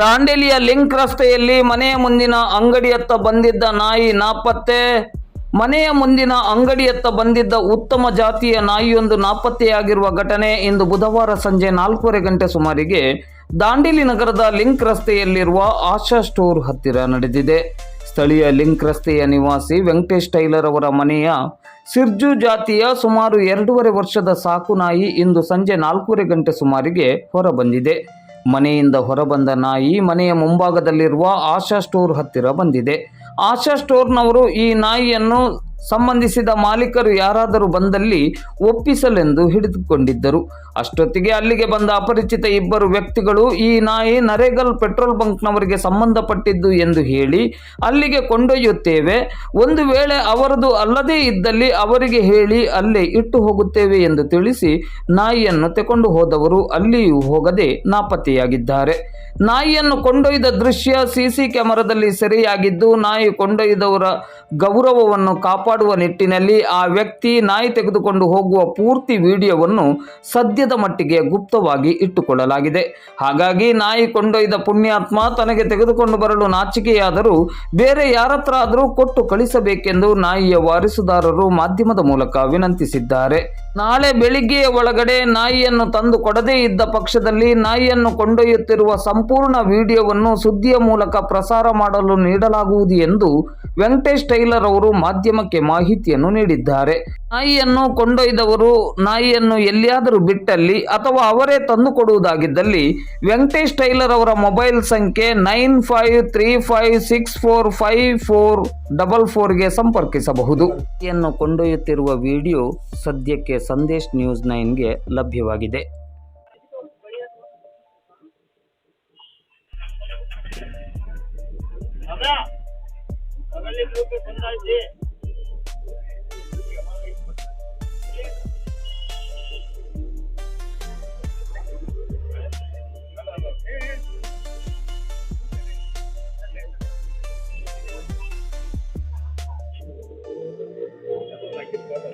ದಾಂಡೇಲಿಯ link ರಸ್ತೆಯಲ್ಲಿ ಮನೆಯ ಮುಂದಿನ ಅಂಗಡಿಯತ್ತ ಬಂದಿದ್ದ ನಾಯಿ ನಾಪತ್ತೆ. ಮನೆಯ ಮುಂದಿನ ಅಂಗಡಿಯತ್ತ ಬಂದಿದ್ದ ಉತ್ತಮ ಜಾತಿಯ ನಾಯಿಯೊಂದು ನಾಪತ್ತೆಯಾಗಿರುವ ಘಟನೆ ಇಂದು ಬುಧವಾರ ಸಂಜೆ ನಾಲ್ಕೂವರೆ ಗಂಟೆ ಸುಮಾರಿಗೆ ದಾಂಡೇಲಿ ನಗರದ ಲಿಂಕ್ ರಸ್ತೆಯಲ್ಲಿರುವ ಆಶಾ ಸ್ಟೋರ್ ಹತ್ತಿರ ನಡೆದಿದೆ. ಸ್ಥಳೀಯ ಲಿಂಕ್ ರಸ್ತೆಯ ನಿವಾಸಿ ವೆಂಕಟೇಶ್ ಟೈಲರ್ ಅವರ ಮನೆಯ ಸಿರ್ಜು ಜಾತಿಯ ಸುಮಾರು ಎರಡೂವರೆ ವರ್ಷದ ಸಾಕು ನಾಯಿ ಇಂದು ಸಂಜೆ ನಾಲ್ಕೂವರೆ ಗಂಟೆ ಸುಮಾರಿಗೆ ಹೊರಬಂದಿದೆ. ಮನೆಯಿಂದ ಹೊರಬಂದ ನಾಯಿ ಮನೆಯ ಮುಂಭಾಗದಲ್ಲಿರುವ ಆಶಾ ಸ್ಟೋರ್ ಹತ್ತಿರ ಬಂದಿದೆ. ಆಶಾ ಸ್ಟೋರ್ನವರು ಈ ನಾಯಿಯನ್ನು ಸಂಬಂಧಿಸಿದ ಮಾಲೀಕರು ಯಾರಾದರೂ ಬಂದಲ್ಲಿ ಒಪ್ಪಿಸಲೆಂದು ಹಿಡಿದುಕೊಂಡಿದ್ದರು. ಅಷ್ಟೊತ್ತಿಗೆ ಅಲ್ಲಿಗೆ ಬಂದ ಅಪರಿಚಿತ ಇಬ್ಬರು ವ್ಯಕ್ತಿಗಳು, ಈ ನಾಯಿ ನರೇಗಲ್ ಪೆಟ್ರೋಲ್ ಬಂಕ್ನವರಿಗೆ ಸಂಬಂಧಪಟ್ಟಿದ್ದು ಎಂದು ಹೇಳಿ ಅಲ್ಲಿಗೆ ಕೊಂಡೊಯ್ಯುತ್ತೇವೆ. ಒಂದು ವೇಳೆ ಅವರದು ಅಲ್ಲದೇ ಇದ್ದಲ್ಲಿ ಅವರಿಗೆ ಹೇಳಿ ಅಲ್ಲೇ ಇಟ್ಟು ಹೋಗುತ್ತೇವೆ ಎಂದು ತಿಳಿಸಿ ನಾಯಿಯನ್ನು ತೆಕೊಂಡು ಹೋದವರು ಅಲ್ಲಿಯೂ ಹೋಗದೆ ನಾಪತ್ತೆಯಾಗಿದ್ದಾರೆ. ನಾಯಿಯನ್ನು ಕೊಂಡೊಯ್ದ ದೃಶ್ಯ, ಸಿಸಿ ಕ್ಯಾಮೆರಾದಲ್ಲಿ ಸೆರೆಯಾಗಿದ್ದು, ನಾಯಿ ಕೊಂಡೊಯ್ದವರ ಗೌರವವನ್ನು ಕಾಪಾಡುವ ನಿಟ್ಟಿನಲ್ಲಿ ಆ ವ್ಯಕ್ತಿ ನಾಯಿ ತೆಗೆದುಕೊಂಡು ಹೋಗುವ ಪೂರ್ತಿ ವಿಡಿಯೋವನ್ನು ಸದ್ಯದ ಮಟ್ಟಿಗೆ ಗುಪ್ತವಾಗಿ ಇಟ್ಟುಕೊಳ್ಳಲಾಗಿದೆ. ಹಾಗಾಗಿ ನಾಯಿ ಕೊಂಡೊಯ್ದ ಪುಣ್ಯಾತ್ಮ ತನಗೆ ತೆಗೆದುಕೊಂಡು ಬರಲು ನಾಚಿಕೆಯಾದರೂ ಬೇರೆ ಯಾರತ್ರ ಆದರೂ ಕೊಟ್ಟು ಕಳಿಸಬೇಕೆಂದು ನಾಯಿಯ ವಾರಿಸುದಾರರು ಮಾಧ್ಯಮದ ಮೂಲಕ ವಿನಂತಿಸಿದ್ದಾರೆ. ನಾಳೆ ಬೆಳಿಗ್ಗೆಯ ಒಳಗಡೆ ನಾಯಿಯನ್ನು ತಂದು ಕೊಡದೇ ಇದ್ದ ಪಕ್ಷದಲ್ಲಿ ನಾಯಿಯನ್ನು ಕೊಂಡೊಯ್ಯುತ್ತಿರುವ ಸಂಪೂರ್ಣ ವಿಡಿಯೋವನ್ನು ಸುದ್ದಿಯ ಮೂಲಕ ಪ್ರಸಾರ ಮಾಡಲು ನೀಡಲಾಗುವುದು ಎಂದು ವೆಂಕಟೇಶ್ ಟೈಲರ್ ಅವರು ಮಾಧ್ಯಮಕ್ಕೆ ಮಾಹಿತಿಯನ್ನು ನೀಡಿದ್ದಾರೆ. ನಾಯಿಯನ್ನು ಕೊಂಡೊಯ್ದವರು ನಾಯಿಯನ್ನು ಎಲ್ಲಿಯಾದರೂ ಬಿಟ್ಟಲ್ಲಿ ಅಥವಾ ಅವರೇ ತಂದು ಕೊಡುವುದಾಗಿದ್ದಲ್ಲಿ ವೆಂಕಟೇಶ್ ಟೈಲರ್ ಅವರ ಮೊಬೈಲ್ ಸಂಖ್ಯೆ nine five three five six four five four double ಫೋರ್ಗೆ ಸಂಪರ್ಕಿಸಬಹುದು. ಯನ್ನು ಕೊಂಡೊಯ್ಯುತ್ತಿರುವ ವಿಡಿಯೋ ಸದ್ಯಕ್ಕೆ ಸಂದೇಶ್ ನ್ಯೂಸ್ ನೈನ್ಗೆ ಲಭ್ಯವಾಗಿದೆ. ಅದೇ ಅದರಲ್ಲಿ ಗ್ರೂಪ್